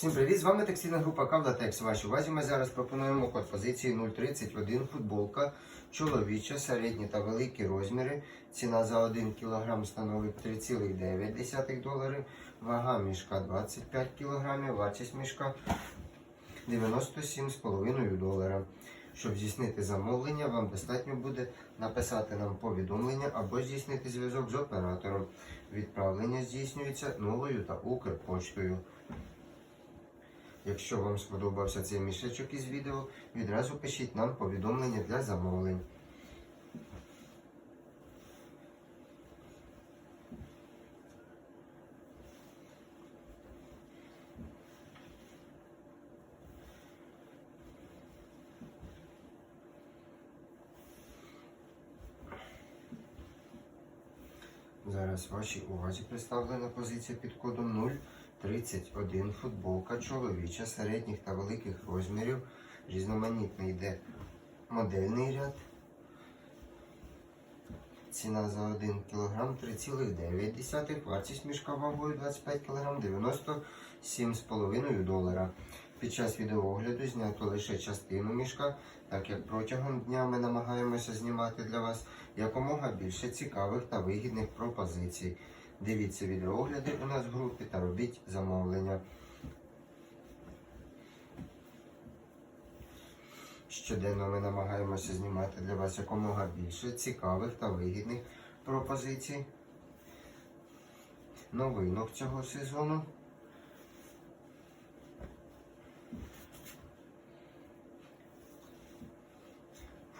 Всім привіт! З вами текстильна група Кавлатекс. Вашій увазі ми зараз пропонуємо код позиції 031 футболка чоловіча, середні та великі розміри. Ціна за 1 кг становить 3,9 долари. Вага мішка 25 кг, вартість мішка 97,5 долара. Щоб здійснити замовлення, вам достатньо буде написати нам повідомлення або здійснити зв'язок з оператором. Відправлення здійснюється новою та Укрпоштою. Якщо вам сподобався цей мішечок із відео, відразу пишіть нам повідомлення для замовлень. Зараз вашій увазі представлена позиція під кодом 031 футболка чоловіча середніх та великих розмірів. Різноманітний йде модельний ряд. Ціна за 1 кг 3,9. Вартість мішка вагою 25 кг 97,5 долара. Під час відеоогляду знято лише частину мішка, так як протягом дня ми намагаємося знімати для вас якомога більше цікавих та вигідних пропозицій. Дивіться відеоогляди у нас в групі та робіть замовлення. Щоденно ми намагаємося знімати для вас якомога більше цікавих та вигідних пропозицій. Новинок цього сезону.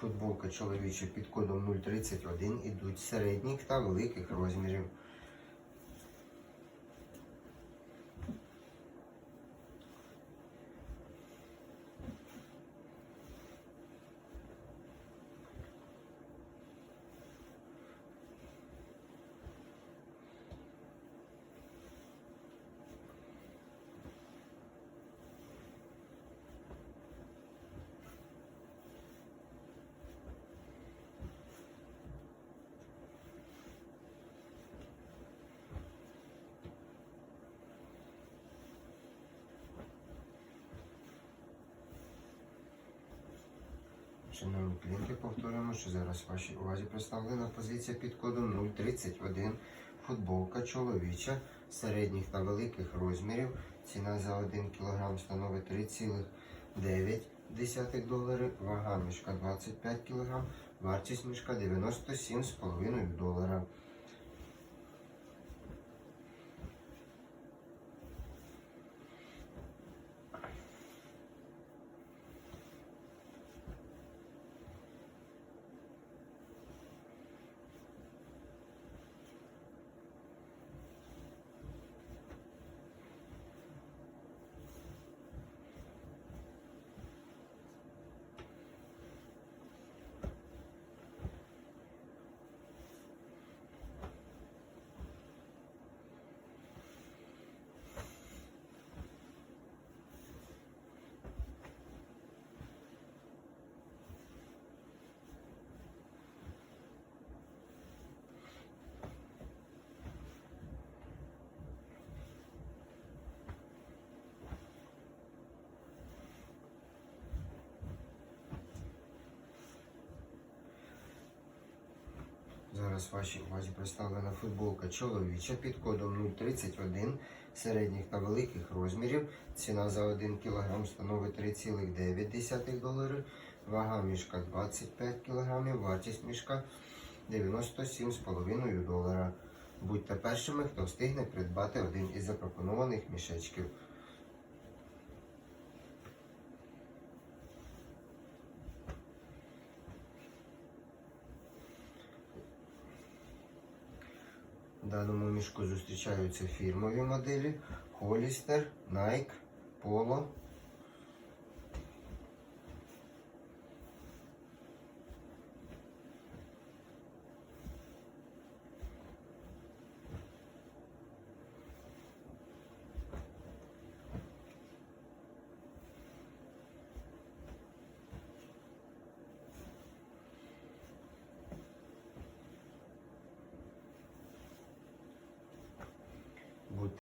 Футболка чоловіча під кодом 031 ідуть середніх та великих розмірів. Шановні клієнти, повторюємо, що зараз вашій увазі представлена позиція під кодом 031. Футболка чоловіча середніх та великих розмірів. Ціна за 1 кг становить 3,9 долари. Вага мішка 25 кг. Вартість мішка 97,5 долара. Зараз вашій увазі представлена футболка чоловіча під кодом 031 середніх та великих розмірів. Ціна за 1 кг становить 3,9 долари. Вага мішка 25 кг, вартість мішка 97,5 долара. Будьте першими, хто встигне придбати один із запропонованих мішечків. Даному мішку зустрічаються фірмові моделі Hollister, Nike, Polo